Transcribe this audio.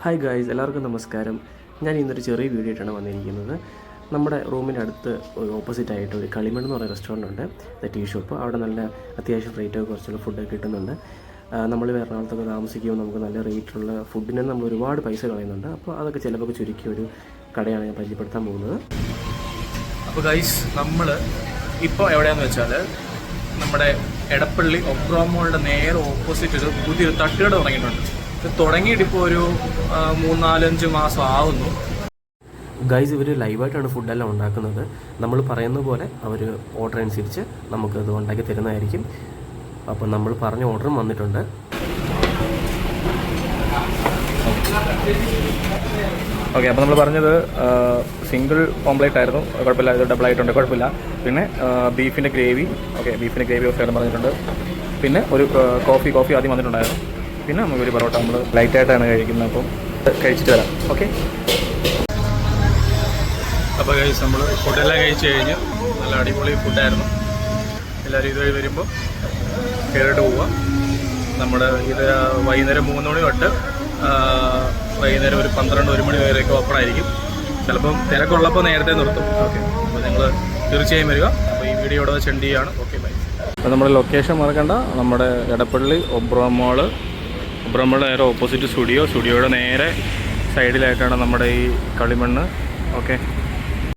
Hi guys എല്ലാവർക്കും നമസ്കാരം. ഞാൻ ഇന്നൊരു ചെറിയ വീഡിയോ ആയിട്ടാണ് വന്നിരിക്കുന്നത്. നമ്മുടെ റൂമിന്റെ അടുത്ത് ഒരു ഓപ്പോസിറ്റ് ആയിട്ട് ഒരു കളിമൺ എന്ന് പറയുന്ന റെസ്റ്റോറന്റ് ഉണ്ട്. ദ ടീ ഷോപ്പ് അവിടെ നല്ല അത്യാവശ്യം റേറ്റൊക്കെ കുറച്ചുള്ള ഫുഡൊക്കെ കിട്ടുന്നുണ്ട്. നമ്മൾ എറണാകുളത്തൊക്കെ താമസിക്കുമ്പോൾ നമുക്ക് നല്ല റേറ്റുള്ള ഫുഡിന് നമ്മൾ ഒരുപാട് പൈസ കളയുന്നുണ്ട്. അപ്പോൾ അതൊക്കെ ചിലപ്പോൾ ചുരുക്കിയ ഒരു കടയാണ് ഞാൻ പരിചയപ്പെടുത്താൻ പോകുന്നത്. അപ്പോൾ ഗൈസ് നമ്മൾ ഇപ്പോൾ എവിടെയാണെന്ന് വെച്ചാൽ നമ്മുടെ എടപ്പള്ളി ഒബ്രോമോളുടെ നേരെ ഓപ്പോസിറ്റ് ഒരു പുതിയൊരു തട്ടുകട തുടങ്ങിയിട്ടുണ്ട്. ഇത് തുടങ്ങിയിട്ട് ഇപ്പോൾ ഒരു മൂന്നാലഞ്ച് മാസം ആവുന്നു. ഗൈസ് ഇവർ ലൈവായിട്ടാണ് ഫുഡെല്ലാം ഉണ്ടാക്കുന്നത്. നമ്മൾ പറയുന്ന പോലെ അവർ ഓർഡർ അനുസരിച്ച് നമുക്ക് ഇത് ഉണ്ടാക്കി തരുന്നതായിരിക്കും. അപ്പോൾ നമ്മൾ പറഞ്ഞ ഓർഡറും വന്നിട്ടുണ്ട്. ഓക്കെ അപ്പോൾ നമ്മൾ പറഞ്ഞത് സിംഗിൾ ഓംപ്ലേറ്റ് ആയിരുന്നു. കുഴപ്പമില്ല ഇത് ഡബിൾ ആയിട്ടുണ്ട് കുഴപ്പമില്ല. പിന്നെ ബീഫിന്റെ ഗ്രേവി ഓക്കെ ബീഫിന്റെ ഗ്രേവി ഓഫ് ആയിട്ട് പറഞ്ഞിട്ടുണ്ട്. പിന്നെ ഒരു കോഫി കോഫി ആദ്യം വന്നിട്ടുണ്ടായിരുന്നു. പിന്നെ നമുക്ക് ഒരു പൊറോട്ട നമ്മൾ ലൈറ്റായിട്ടാണ് കഴിക്കുന്നത്. അപ്പോൾ കഴിച്ചിട്ട് വരാം. ഓക്കെ അപ്പോൾ കഴിച്ച് നമ്മൾ ഫുഡെല്ലാം കഴിച്ച് കഴിഞ്ഞ് നല്ല അടിപൊളി ഫുഡായിരുന്നു എല്ലാവരും ഇതുവഴി വരുമ്പോൾ കയറിയിട്ട് പോവാം. നമ്മുടെ ഇത് വൈകുന്നേരം മൂന്ന് മണി തൊട്ട് വൈകുന്നേരം ഒരു പന്ത്രണ്ട് ഒരു മണി വരെയൊക്കെ ഓപ്പൺ ആയിരിക്കും. ചിലപ്പം തിരക്കുള്ളപ്പോൾ നേരത്തെ നിർത്തും. ഓക്കെ അപ്പോൾ നിങ്ങൾ തീർച്ചയായും വരിക. അപ്പോൾ ഈ വീഡിയോ ഇവിടെ ചെണ്ടിയാണ് ചെയ്യുകയാണ് ഓക്കെ ബൈ അപ്പോൾ നമ്മുടെ ലൊക്കേഷൻ മറക്കണ്ട. നമ്മുടെ എടപ്പള്ളി ഒബ്രോ മോൾ നമ്മൾ നേരെ ഓപ്പോസിറ്റ് സ്റ്റുഡിയോ. സ്റ്റുഡിയോയുടെ നേരെ സൈഡിലായിട്ടാണ് നമ്മുടെ ഈ കളിമണ്ണ്. ഓക്കെ.